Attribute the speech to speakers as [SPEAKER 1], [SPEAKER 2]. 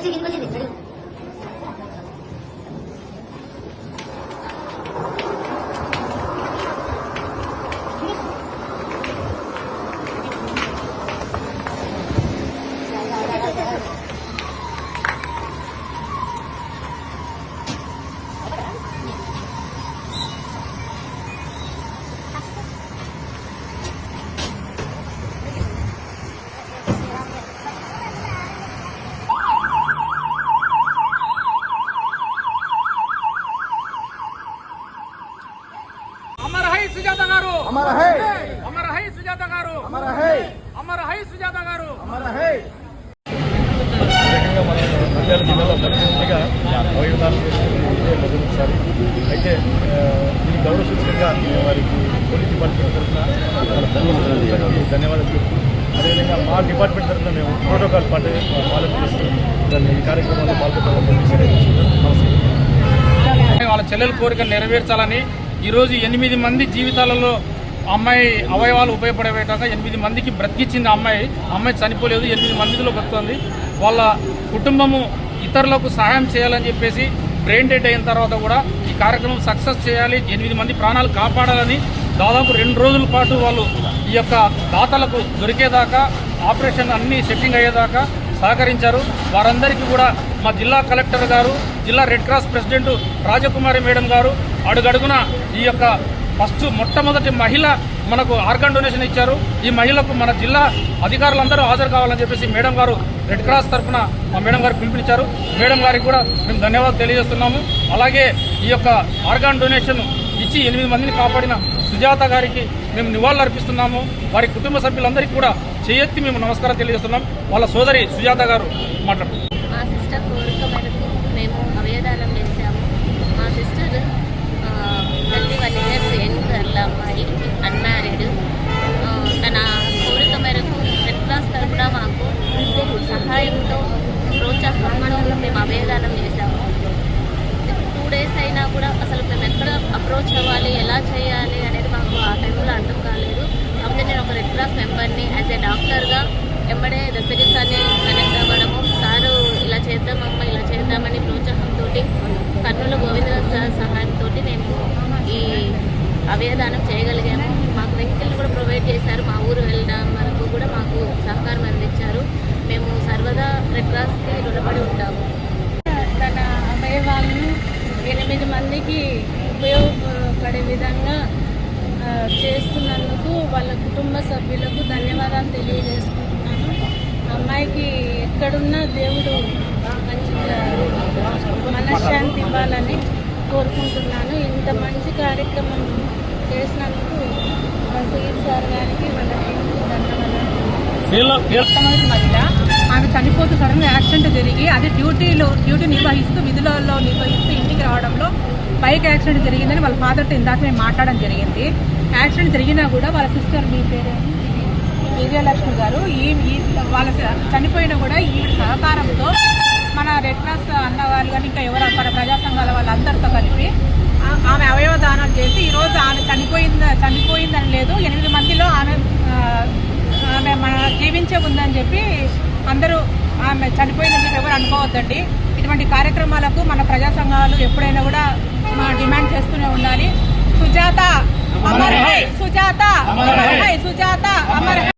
[SPEAKER 1] వచ్చి కిందకి వచ్చింది సరే
[SPEAKER 2] అమర్ హై సుజాత గారు!
[SPEAKER 3] అమర హై!
[SPEAKER 2] అమర్ హై సుజాత గారు!
[SPEAKER 3] అమర హై!
[SPEAKER 2] అమర్ హై సుజాత గారు!
[SPEAKER 3] అమర హై!
[SPEAKER 4] నంద్యాల జిల్లాలో పరిపూర్ణంగా అవయవదానం చేసుకుని ఇదే మొదటిసారి అయితే దీనికి గౌరవ సూచకంగా వారికి పోలీస్ డిపార్ట్మెంట్ తరఫున ధన్యవాదాలు చెప్తూ అదేవిధంగా మా డిపార్ట్మెంట్ తరఫున మేము ప్రోటోకాల్ పాటు ఫాలో చేస్తూ దాన్ని ఈ కార్యక్రమంలో. నమస్కారం
[SPEAKER 2] వాళ్ళ చెల్లెల కోరిక నెరవేర్చాలని ఈరోజు ఎనిమిది మంది జీవితాలలో అమ్మాయి అవయవాలు ఉపయోగపడేటాక ఎనిమిది మందికి బ్రతికిచ్చింది అమ్మాయి. అమ్మాయి చనిపోలేదు ఎనిమిది మందిలో బ్రతుకుంది వాళ్ళ కుటుంబము ఇతరులకు సహాయం చేయాలని చెప్పేసి బ్రెయిన్ డెడ్ అయిన తర్వాత కూడా ఈ కార్యక్రమం సక్సెస్ చేయాలి ఎనిమిది మంది ప్రాణాలు కాపాడాలని దాదాపు రెండు రోజుల పాటు వాళ్ళు ఈ యొక్క దాతలకు దొరికేదాకా ఆపరేషన్ అన్నీ సెట్టింగ్ అయ్యేదాకా సహకరించారు. వారందరికీ కూడా మా జిల్లా కలెక్టర్ గారు జిల్లా red cross president Rajakumari madam గారు అడుగడుగున ఈ యొక్క ఫస్ట్ మొట్టమొదటి మహిళ మనకు ఆర్గన్ డొనేషన్ ఇచ్చారు. ఈ మహిళకు మన జిల్లా అధికారులందరూ హాజరు కావాలని చెప్పేసి మేడం గారు రెడ్ క్రాస్ తరఫున మా మేడం గారు పిలుపునిచ్చారు మేడం గారికి కూడా మేము ధన్యవాదాలు తెలియజేస్తున్నాము. అలాగే ఈ యొక్క ఆర్గాన్ డొనేషన్ ఇచ్చి ఎనిమిది మందిని కాపాడిన సుజాత గారికి మేము నివాళులు అర్పిస్తున్నాము. వారి కుటుంబ సభ్యులందరికీ కూడా చేయెత్తి మేము నమస్కారం తెలియజేస్తున్నాం. వాళ్ళ సోదరి సుజాత గారు మాట్లాడుతున్నారు
[SPEAKER 5] మా సిస్టర్ కోరిక మేరకు మేము అవయదానం చేశాము మా sister thirty one years young girl అమ్మాయి అన్మ్యారీడ్ తన కోరిక మేరకు రెడ్ క్రాస్ తరఫున మాకు సహాయంతో ప్రోత్సాహంతో మేము అవయదానం చేశాము టూ డేస్ అయినా కూడా అసలు మేము ఎక్కడ అప్రోచ్ అవ్వాలి ఎలా చేయాలి అనేది మాకు ఆ టైంలో అర్థం కాలేదు. కాకపోతే నేను ఒక రెడ్ క్రాస్ మెంబర్ని యాజ్ ఏ డాక్టర్గా ఎంబడే దశగిస్తాన్ని కనెక్ట్ అవ్వడము సారు ఇలా చేద్దామమ్మ ఇలా చేద్దామని ప్రోత్సాహంతో కర్నూలు గోవిందరాజ్ సార్ సహాయంతో మేము ఈ అవయదానం చేయగలిగాము. మాకు వెహికల్ కూడా ప్రొవైడ్ చేశారు. మా ఊరు వెళ్ళడం వరకు కూడా మాకు సహకారం అందించారు. మేము సర్వదా రెడ్ క్రాస్కి రుణపడి ఉంటాము.
[SPEAKER 6] తన అవయవాలను ఎనిమిది మందికి ఉపయోగపడే విధంగా చేస్తున్నందుకు వాళ్ళ కుటుంబ సభ్యులకు ధన్యవాదాలు తెలియజేసుకుంటున్నాను. అమ్మాయికి ఎక్కడున్నా దేవుడు మంచిగా మనశ్శాంతి ఇవ్వాలని కోరుకుంటున్నాను. ఇంత మంచి కార్యక్రమం చేసినందుకు సీడ్ సార్ గారికి వాళ్ళ
[SPEAKER 7] మహిళ ఆమె చనిపోతూ సడన్గా యాక్సిడెంట్ జరిగి అది డ్యూటీలో డ్యూటీ నిర్వహిస్తూ విధులలో నిర్వహిస్తూ ఇంటికి రావడంలో బైక్ యాక్సిడెంట్ జరిగిందని వాళ్ళ ఫాదర్తో ఇందాక మేము మాట్లాడడం జరిగింది. యాక్సిడెంట్ జరిగినా కూడా వాళ్ళ సిస్టర్ మీ పేరు విజయలక్ష్మి గారు ఈ వాళ్ళ చనిపోయినా కూడా ఈవిడ సహకారంతో మన రెడ్ క్రాస్ కానీ ఇంకా ఎవరు మన ప్రజా సంఘాల వాళ్ళందరితో కలిపి ఆమె అవయవ దానం చేసి ఈరోజు ఆమె చనిపోయింది చనిపోయిందని లేదు. ఎనిమిది మందిలో ఆమె ఆమె మన జీవించే ఉందని చెప్పి అందరూ ఆమె చనిపోయిందని చెప్పి ఎవరు అనుకోవద్దండి. ఇటువంటి కార్యక్రమాలకు మన ప్రజా సంఘాలు ఎప్పుడైనా కూడా మా డిమాండ్ చేస్తూనే ఉండాలి. సుజాత అమర్ హై సుజాత అమర్ హై సుజాత అమర్ హై.